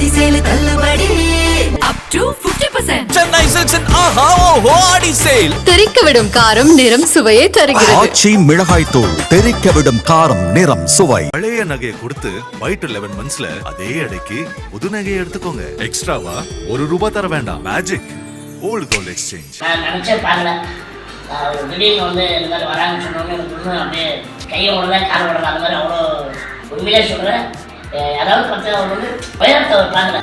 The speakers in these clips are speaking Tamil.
ஆடி சேலு தள்ளுபடி. அப் டு 50% சென்னை சில்க்ஸின் ஆஹா ஓஹோ ஆடி சேல் தெறிக்க விடும் காரம் நிறம் சுவையை தருகிறது. ஆச்சி மிளகாய் தூள் தெறிக்க விடும் காரம் நிறம் சுவை. பழைய நகையை கொடுத்து ஒயிட் லெவன் மந்த்ஸ்ல அதே அடைக்கு புது நகையை எடுத்துக்கோங்க. எக்ஸ்ட்ராவா ஒரு ரூபாய் தர வேண்டாம். மேஜிக் ஓல்டு கோல்ட் எக்ஸ்சேஞ்ச் நான் நினச்சே திடீர்னு வந்து இந்த மாதிரி வராங்கன்னு சொன்னோன்னே எனக்கு அப்படியே கையை விடல கால் விடல. அந்த மாதிரி அவ்வளோ உண்மையிலே சொல்கிறேன் அதாவது பார்த்தா அவர் வந்து உயரத்தை அவர் பார்க்கல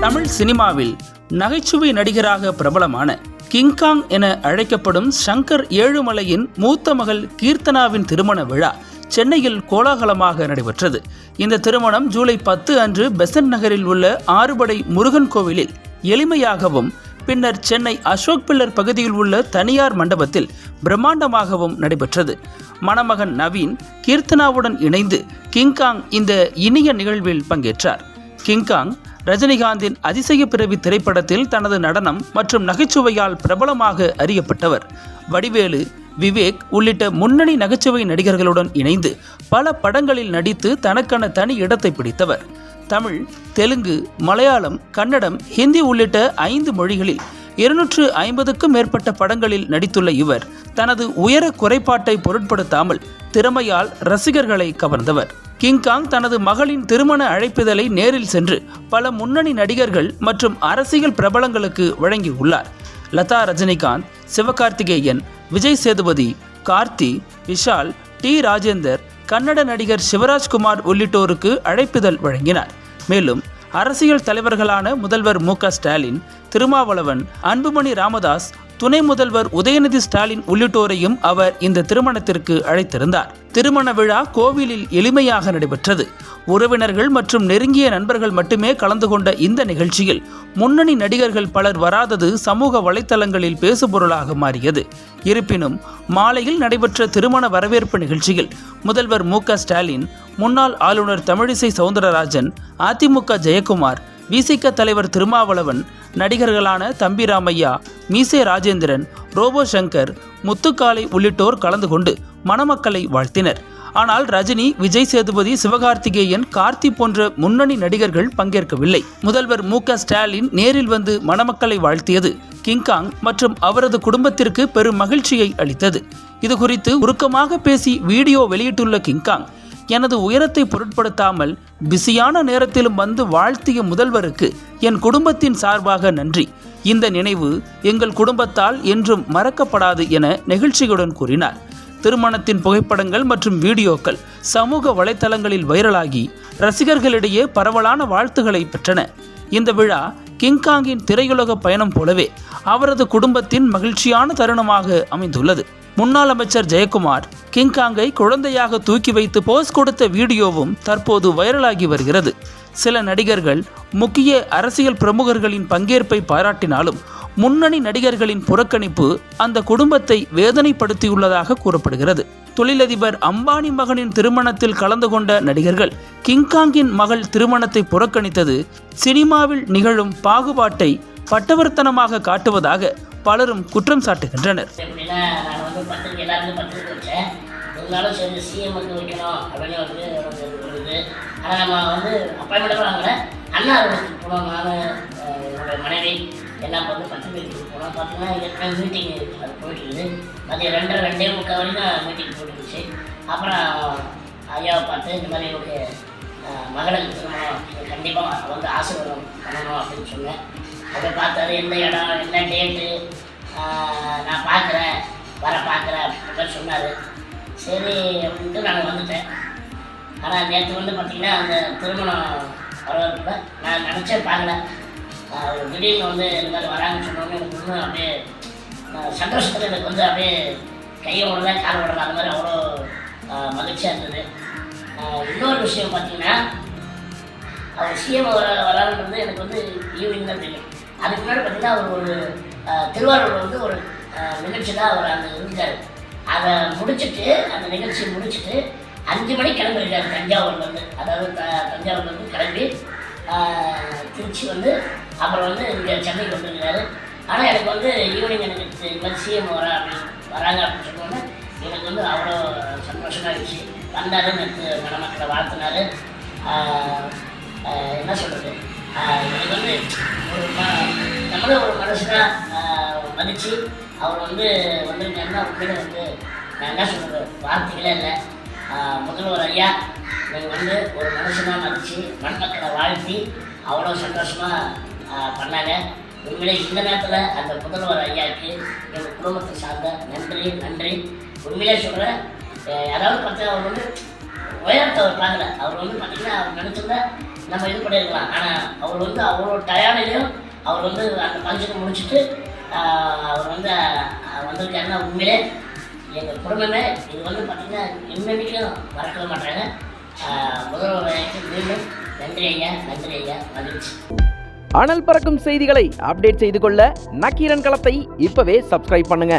தமிழ் சினிமாவில் நகைச்சுவை நடிகராக பிரபலமான கிங்காங் என அழைக்கப்படும் சங்கர் ஏழுமலையின் மூத்த மகள் கீர்த்தனாவின் திருமண விழா சென்னையில் கோலாகலமாக நடைபெற்றது. இந்த திருமணம் ஜூலை பத்து அன்று பெசன்ட் நகரில் உள்ள ஆறுபடை முருகன் கோவிலில் எளிமையாகவும் பின்னர் சென்னை அசோக் பில்லர் பகுதியில் உள்ள தனியார் மண்டபத்தில் பிரம்மாண்டமாகவும் நடைபெற்றது. மணமகன் நவீன் கீர்த்தனாவுடன் இணைந்து கிங்காங் இந்த இனிய நிகழ்வில் பங்கேற்றார். கிங்காங் ரஜினிகாந்தின் அதிசய பிறவி திரைப்படத்தில் தனது நடனம் மற்றும் நகைச்சுவையால் பிரபலமாக அறியப்பட்டவர். வடிவேலு விவேக் உள்ளிட்ட முன்னணி நகைச்சுவை நடிகர்களுடன் இணைந்து பல படங்களில் நடித்து தனக்கென தனி இடத்தை பிடித்தவர். தமிழ் தெலுங்கு மலையாளம் கன்னடம் ஹிந்தி உள்ளிட்ட ஐந்து மொழிகளில் இருநூற்று ஐம்பதுக்கும் மேற்பட்ட படங்களில் நடித்துள்ள இவர் தனது உயர குறைபாட்டை பொருட்படுத்தாமல் திறமையால் ரசிகர்களை கவர்ந்தவர். கிங்காங் தனது மகளின் திருமண அழைப்பிதழை நேரில் சென்று பல முன்னணி நடிகர்கள் மற்றும் அரசியல் பிரபலங்களுக்கு வழங்கியுள்ளார் லதா ரஜினிகாந்த் சிவகார்த்திகேயன் விஜய் சேதுபதி கார்த்தி விஷால் டி. ராஜேந்தர் கன்னட நடிகர் சிவராஜ்குமார் உள்ளிட்டோருக்கு அழைப்பிதழ் வழங்கினார். மேலும் அரசியல் தலைவர்களான முதல்வர் மு க ஸ்டாலின் திருமாவளவன் அன்புமணி ராமதாஸ் துணை முதல்வர் உதயநிதி ஸ்டாலின் உள்ளிட்டோரையும் அவர் இந்த திருமணத்திற்கு அழைத்திருந்தார். திருமண விழா கோவிலில் எளிமையாக நடைபெற்றது. உறவினர்கள் மற்றும் நெருங்கிய நண்பர்கள் மட்டுமே கலந்து கொண்ட இந்த நிகழ்ச்சியில் முன்னணி நடிகர்கள் பலர் வராதது சமூக வலைத்தளங்களில் பேசுபொருளாக மாறியது. இருப்பினும் மாலையில் நடைபெற்ற திருமண வரவேற்பு நிகழ்ச்சியில் முதல்வர் மு க ஸ்டாலின் முன்னாள் ஆளுநர் தமிழிசை சவுந்தரராஜன் அதிமுக ஜெயக்குமார் விசிக தலைவர் திருமாவளவன் நடிகர்களான தம்பி ராமையா மீசே ராஜேந்திரன் ரோபோ சங்கர் முத்துக்காலை உள்ளிட்டோர் கலந்து கொண்டு மணமக்களை வாழ்த்தினர். ஆனால் ரஜினி விஜய் சேதுபதி சிவகார்த்திகேயன் கார்த்தி போன்ற முன்னணி நடிகர்கள் பங்கேற்கவில்லை. முதல்வர் மு க ஸ்டாலின் நேரில் வந்து மணமக்களை வாழ்த்தியது கிங்காங் மற்றும் அவரது குடும்பத்திற்கு பெரும் மகிழ்ச்சியை அளித்தது. இது குறித்து உருக்கமாக பேசி வீடியோ வெளியிட்டுள்ள கிங்காங் எனது உயரத்தை பொருட்படுத்தாமல் பிஸியான நேரத்திலும் வந்து வாழ்த்திய முதல்வருக்கு என் குடும்பத்தின் சார்பாக நன்றி. இந்த நினைவு எங்கள் குடும்பத்தால் என்றும் மறக்கப்படாது என நெகிழ்ச்சியுடன் கூறினார். திருமணத்தின் புகைப்படங்கள் மற்றும் வீடியோக்கள் சமூக வலைத்தளங்களில் வைரலாகி ரசிகர்களிடையே பரவலான வாழ்த்துக்களை பெற்றன. இந்த விழா கிங்காங்கின் திரையுலக பயணம் போலவே அவரது குடும்பத்தின் மகிழ்ச்சியான தருணமாக அமைந்துள்ளது. முன்னாள் அமைச்சர் ஜெயக்குமார் கிங்காங்கை குழந்தையாக தூக்கி வைத்து போஸ் கொடுத்த வீடியோவும் தற்போது வைரலாகி வருகிறது. சில நடிகர்கள் முக்கிய அரசியல் பிரமுகர்களின் பங்கேற்பை பாராட்டினாலும் முன்னணி நடிகர்களின் புறக்கணிப்பு அந்த குடும்பத்தை வேதனைப்படுத்தியுள்ளதாக கூறப்படுகிறது. தொழிலதிபர் அம்பானி மகனின் திருமணத்தில் கலந்து கொண்ட நடிகர்கள் கிங்காங்கின் மகள் திருமணத்தை புறக்கணித்தது சினிமாவில் நிகழும் பாகுபாட்டை பட்டவர்த்தனமாக காட்டுவதாக பலரும் குற்றம் சாட்டுகின்றனர். எப்படின்னா நான் வந்து பத்திரிக்கை எல்லாருக்கும் பத்திரிக்கை வச்சேன் இருந்தாலும் சரி சிஎம் வந்து வைக்கணும் அப்படின்னு வந்து எனக்கு ஒரு இது. ஆனால் நம்ம வந்து அப்பாயின்மெண்ட் வாங்கல. அண்ணா அலுவலகத்துக்கு போனோம். நான் என்னோட மனைவி எல்லாம் வந்து பத்திரிக்கைக்கு போனோம். பார்த்தீங்கன்னா ஏற்கனவே மீட்டிங் அது போயிட்டுருக்குது. மதியம் ரெண்டரை ரெண்டே முக்கால் வரைக்கும் மீட்டிங் போட்டுருந்துச்சு அப்புறம் ஐயாவை பார்த்து இந்த மாதிரி ஒரு மகளுக்கு திருமணம் கண்டிப்பாக வந்து ஆசீர்வாதம் பண்ணணும் அப்படின்னு சொன்னேன். அதை பார்த்தாரு எந்த இடம் என்ன டேட்டு நான் பார்க்குறேன் வர பார்க்குறேன் அப்படின்னு மாதிரி சொன்னார். சரி அப்படின்ட்டு நான் வந்துட்டேன். ஆனால் நேற்று வந்து பார்த்திங்கன்னா அந்த திருமணம் வரவேற்ப நான் நினச்சே பார்க்கல. திடீர்னு வந்து இந்த மாதிரி வராங்கன்னு சொன்னோன்னே எனக்கு இன்னும் அப்படியே சந்தோஷத்தில் எனக்கு வந்து அப்படியே கையை விடல கால் விடல. அந்த மாதிரி அவ்வளோ மகிழ்ச்சியாக இருந்தது. இன்னொரு விஷயம் பார்த்தீங்கன்னா அவர் சிஎம் வர வராருன்றது எனக்கு வந்து ஈவினிங் தான் தெரியும். அதுக்கு முன்னாடி பார்த்தீங்கன்னா அவர் ஒரு திருவாரூரில் வந்து ஒரு அஹ், நிகழ்ச்சி தான் அவர் அங்கே இருந்தார். அதை முடிச்சுட்டு அந்த நிகழ்ச்சியை முடிச்சுட்டு அஞ்சு மணிக்கு கிளம்பிருக்காரு தஞ்சாவூர்லேருந்து அதாவது த தஞ்சாவூர்லேருந்து கிளம்பி திருச்சி வந்து அப்புறம் வந்து இங்கே சென்னைக்கு வந்திருக்காரு. ஆனால் எனக்கு வந்து ஈவினிங் எனக்கு இந்த மாதிரி சிஎம் வரா அப்படின்னு வராங்க அப்படின்னு சொன்னோன்னே எனக்கு வந்து அவ்வளோ சந்தோஷமாக இருந்துச்சு. வந்தாரு நேற்று மணமக்களை வாழ்த்தினாரு. என்ன சொல்கிறது எனக்கு வந்து ஒரு ம நம்மளும் ஒரு மனுஷனாக மதித்து அவர் வந்து வந்திருக்காருன்னா உண்மையில வந்து நான் என்ன சொல்கிறது வார்த்தைகளே இல்லை. முதல்வர் ஐயா நீங்கள் வந்து ஒரு மனுஷனாக மதித்து மண்மக்களை வாழ்த்தி அவ்வளோ சந்தோஷமாக பண்ணாங்க. உண்மையிலே இந்த நேரத்தில் அந்த முதல்வர் ஐயாவுக்கு எங்கள் குடும்பத்தை சார்ந்த நன்றி நன்றி. உண்மையிலே சொல்கிறேன் அதாவது பார்த்தா அவர் வந்து உயரத்தை அவர் பார்க்கல அவர் வந்து பார்த்தீங்கன்னா அவர் நினச்சிருந்தா நம்ம இது பண்ணியிருக்கலாம் ஆனால் அவர் வந்து அவ்வளோ டயார்டையும் அவர் வந்து அந்த ஃபங்க்ஷனை முடிச்சுட்டு அவர் வந்து வந்திருக்காருன்னா உண்மையிலே எங்கள் குடும்பமே இது வந்து பார்த்தீங்கன்னா இன்னைக்கும் மறக்கவே மாட்டாங்க. முதல்வர் மீண்டும் நன்றி ஐயா நன்றி ஐயா. மகிழ்ச்சி. அனல் பறக்கும் செய்திகளை அப்டேட் செய்து கொள்ள நக்கீரன் களத்தை இப்பவே சப்ஸ்கிரைப் பண்ணுங்க.